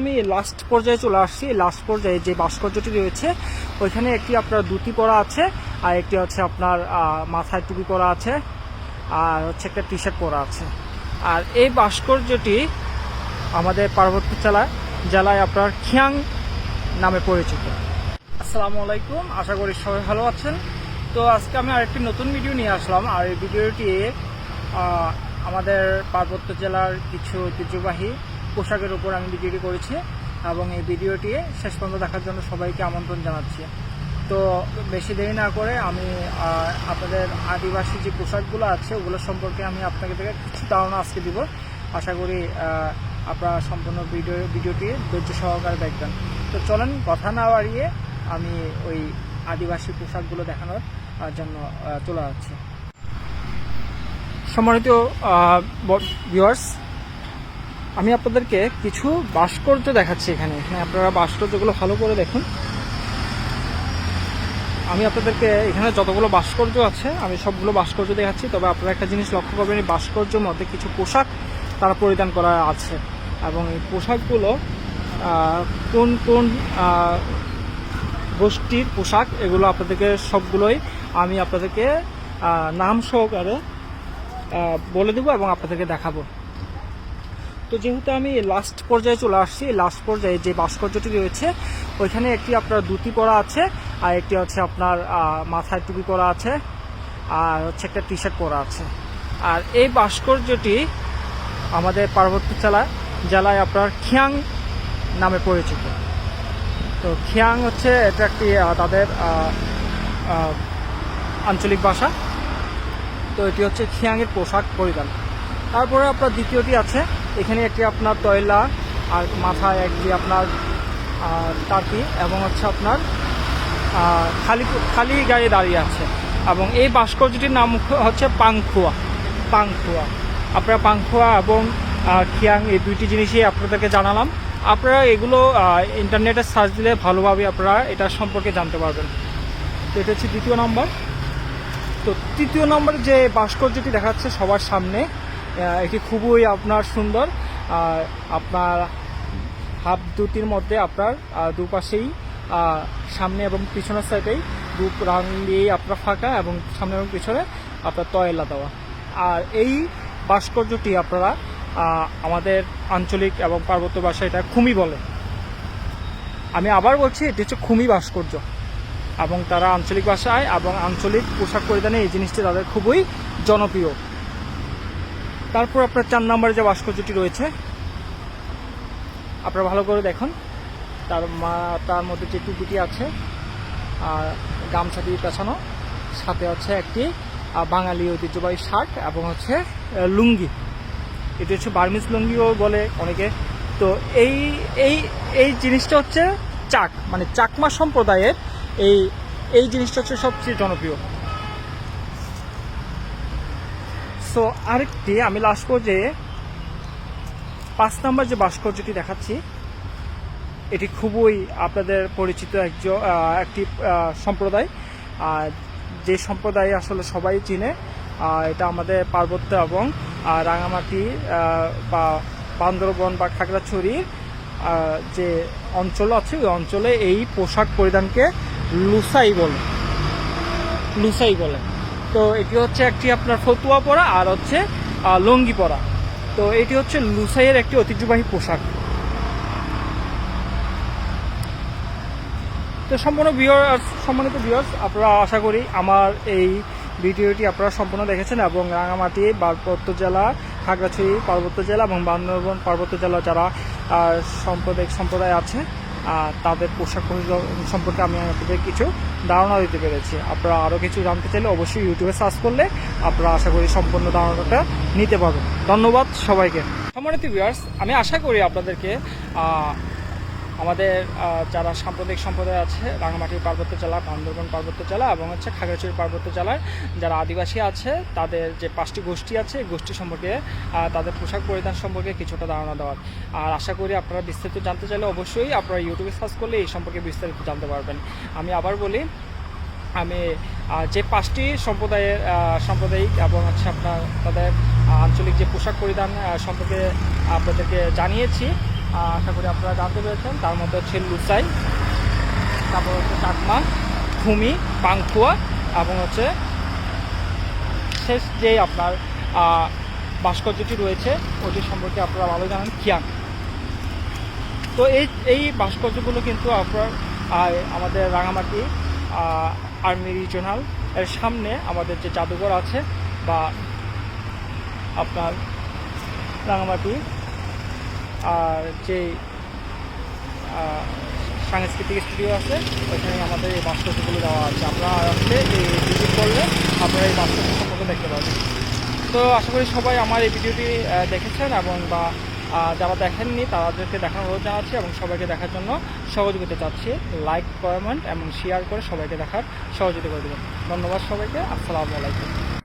আমি লাস্ট পর্যায়ে চলে আসছি। লাস্ট পর্যায়ে যে ভাস্কর্যটি রয়েছে, ওইখানে একটি আপনার ধুতি পরা আছে আর একটি হচ্ছে আপনার মাথায় টুপি পরা আছে আর হচ্ছে একটা টি শার্ট পরা আছে। আর এই ভাস্কর্যটি আমাদের পার্বত্য জেলায় জেলায় আপনার খিয়াং নামে পরিচিত। আসসালামু আলাইকুম, আশা করি সবাই ভালো আছেন। তো আজকে আমি আরেকটি নতুন ভিডিও নিয়ে আসলাম। আর এই ভিডিওটি আমাদের পার্বত্য জেলার কিছু ঐতিহ্যবাহী পোশাকের উপর আমি ভিডিওটি করেছি এবং এই ভিডিওটি শেষ পর্যন্ত দেখার জন্য সবাইকে আমন্ত্রণ জানাচ্ছি। তো বেশি দেরি না করে আমি আপনাদের আদিবাসী যে পোশাকগুলো আছে, ওগুলো সম্পর্কে আমি আপনাকে থেকে কিছু ধারণা আজকে দিব। আশা করি আপনারা সম্পূর্ণ ভিডিও, ভিডিওটি ধৈর্য সহকারে দেখবেন। তো চলেন, কথা না বাড়িয়ে আমি ওই আদিবাসী পোশাকগুলো দেখানোর জন্য চলে যাচ্ছি সম্মানিত ভিউয়ার্স আমি আপনাদেরকে কিছু ভাস্কর্য দেখাচ্ছি এখানে। এখানে আপনারা ভাস্কর্যগুলো ভালো করে দেখুন। আমি আপনাদেরকে এখানে যতগুলো ভাস্কর্য আছে, আমি সবগুলো ভাস্কর্য দেখাচ্ছি। তবে আপনারা একটা জিনিস লক্ষ্য করবেন, এই ভাস্কর্যের মধ্যে কিছু পোশাক তারা পরিধান করা আছে। এবং এই পোশাকগুলো কোন কোন গোষ্ঠীর পোশাক, এগুলো আপনাদেরকে সবগুলোই আমি আপনাদেরকে নাম সহকারে বলে দেবো এবং আপনাদেরকে দেখাবো। তো যেহেতু আমি লাস্ট পর্যায়ে চলে আসছি লাস্ট পর্যায়ে যে ভাস্কর্যটি রয়েছে, ওইখানে একটি আপনার ধুতি পরা আছে, আর একটি হচ্ছে আপনার মাথায় টুপি পরা আছে, আর হচ্ছে একটা টি শার্ট পরা আছে। আর এই ভাস্কর্যটি আমাদের পার্বত্য জেলায় জেলায় আপনার খিয়াং নামে পরিচিত। তো খিয়াং হচ্ছে, এটা একটি তাদের আঞ্চলিক ভাষা। তো এটি হচ্ছে খিয়াংয়ের পোশাক পরিধান। তারপরে আপনার দ্বিতীয়টি আছে, এখানে একটি আপনার তয়লা আর মাথায় একটি আপনার টাকি এবং হচ্ছে আপনার খালি খালি গায়ে দাঁড়িয়ে আছে এবং এই ভাস্কর্যটির নাম হচ্ছে পাংখুয়া পাংখুয়া। আপনারা পাংখুয়া এবং খিয়াং এই দুইটি জিনিসই আপনাদেরকে জানালাম। আপনারা এগুলো ইন্টারনেটে সার্চ দিলে ভালোভাবে আপনারা এটা সম্পর্কে জানতে পারবেন। তো এটা হচ্ছে দ্বিতীয় নম্বর। তো তৃতীয় নম্বরে যে ভাস্কর্যটি দেখাচ্ছে সবার সামনে এটি খুবই আপনার সুন্দর। আপনার হাফ দুটির মধ্যে আপনার দুপাশেই সামনে এবং পিছনের সাইডেই দু রাং দিয়েই আপনার ফাঁকা এবং সামনে এবং পিছনে আপনার তয়লা দেওয়া। আর এই ভাস্কর্যটি আপনারা আমাদের আঞ্চলিক এবং পার্বত্য ভাষায় এটা খুমি বলে। আমি আবার বলছি, এটি হচ্ছে খুমি ভাস্কর্য এবং তারা আঞ্চলিক ভাষায় এবং আঞ্চলিক পোশাক পরিধানে এই জিনিসটি তাদের খুবই জনপ্রিয়। তারপর আপনার চার নম্বরে যে ভাস্কর্যটি রয়েছে, আপনারা ভালো করে দেখুন। তার মা, তার মধ্যে যে টুপিটি আছে আর গামছা দিয়ে পেছানো, সাথে হচ্ছে একটি বাঙালি ঐতিহ্যবাহী শার্ট এবং হচ্ছে লুঙ্গি। এটি হচ্ছে বার্মিস লুঙ্গিও বলে অনেকে। তো এই এই এই জিনিসটা হচ্ছে চাক মানে চাকমা সম্প্রদায়ের এই এই জিনিসটা হচ্ছে সবচেয়ে জনপ্রিয়। সো আরেকটি, আমি লাস্ট পর্যায়ে পাঁচ নাম্বার যে ভাস্কর্যটি দেখাচ্ছি, এটি খুবই আপনাদের পরিচিত একজন একটি সম্প্রদায়। আর যে সম্প্রদায় আসলে সবাই চিনে এটা আমাদের পার্বত্য এবং রাঙামাটি বা বান্দরবন বা খাগড়াছড়ির যে অঞ্চল আছে, ওই অঞ্চলে এই পোশাক পরিধানকে লুসাই বলে। লুসাই বলে। তো এটি হচ্ছে একটি আপনার ফতুয়া পরা আর হচ্ছে লুঙ্গি পরা। তো এটি হচ্ছে লুসাইয়ের একটি ঐতিহ্যবাহী পোশাক। তো সম্পূর্ণ ভিউয়ার্স সম্মানিত ভিউয়ার্স আপনারা আশা করি আমার এই ভিডিওটি আপনারা সম্পূর্ণ দেখেছেন এবং রাঙামাটি পার্বত্য জেলা খাগড়াছড়ি পার্বত্য জেলা এবং বান্দরবন পার্বত্য জেলা যারা আহ, সাম্প্রদায়িক সম্প্রদায় আছে আহ, তাদের পোশাক সম্পর্কে আমি আপনাদের কিছু ধারণা দিতে পেরেছি। আপনারা আরও কিছু জানতে চাইলে অবশ্যই ইউটিউবে সার্চ করলে আপনারা আশা করি সম্পূর্ণ ধারণাটা নিতে পারবেন। ধন্যবাদ সবাইকে। সম্মানিত ভিউয়ার্স আমি আশা করি আপনাদেরকে আমাদের যারা সাম্প্রদায়িক সম্প্রদায় আছে রাঙামাটি পার্বত্য জেলা, বান্দরবন পার্বত্য জেলা এবং হচ্ছে খাগড়াছড়ি পার্বত্য জেলার যারা আদিবাসী আছে, তাদের যে পাঁচটি গোষ্ঠী আছে গোষ্ঠী সম্পর্কে তাদের পোশাক পরিধান সম্পর্কে কিছুটা ধারণা দেওয়ার। আর আশা করি আপনারা বিস্তারিত জানতে চাইলে অবশ্যই আপনারা ইউটিউবে সার্চ করলে এই সম্পর্কে বিস্তারিত জানতে পারবেন। আমি আবার বলি, আমি যে পাঁচটি সম্প্রদায়ের সাম্প্রদায়িক এবং হচ্ছে আপনার তাদের আঞ্চলিক যে পোশাক পরিধান সম্পর্কে আপনাদেরকে জানিয়েছি আশা করি আপনারা জানতে পেরেছেন, তার মধ্যে হচ্ছে লুসাই, তারপর হচ্ছে চাকমা ভূমি পাংখুয়া, এবং হচ্ছে শেষ যে আপনার ভাস্কর্যটি রয়েছে, ওটি সম্পর্কে আপনারা ভালো জানেন খিয়াং তো এই এই ভাস্কর্যগুলো কিন্তু আপনার আমাদের রাঙামাটি আর্মি রিজনাল এর সামনে আমাদের যে জাদুঘর আছে বা আপনার রাঙামাটি যে সাংস্কৃতিক স্টুডিও আছে, ওইখানে আমাদের এই ভাস্কর্যগুলো দেওয়া আছে। আপনারা আসলে এই ভিজিট করলে আপনারা এই ভাস্কর্য সম্পর্কে দেখতে পাবেন। তো আশা করি সবাই আমার এই ভিডিওটি দেখেছেন এবং বা যারা দেখেননি তাদেরকে দেখার অনুরোধ জানাচ্ছি এবং সবাইকে দেখার জন্য সহযোগিতা চাচ্ছি। লাইক কমেন্ট এবং শেয়ার করে সবাইকে দেখার সহযোগিতা করে দেবেন। ধন্যবাদ সবাইকে। আসসালামু আলাইকুম।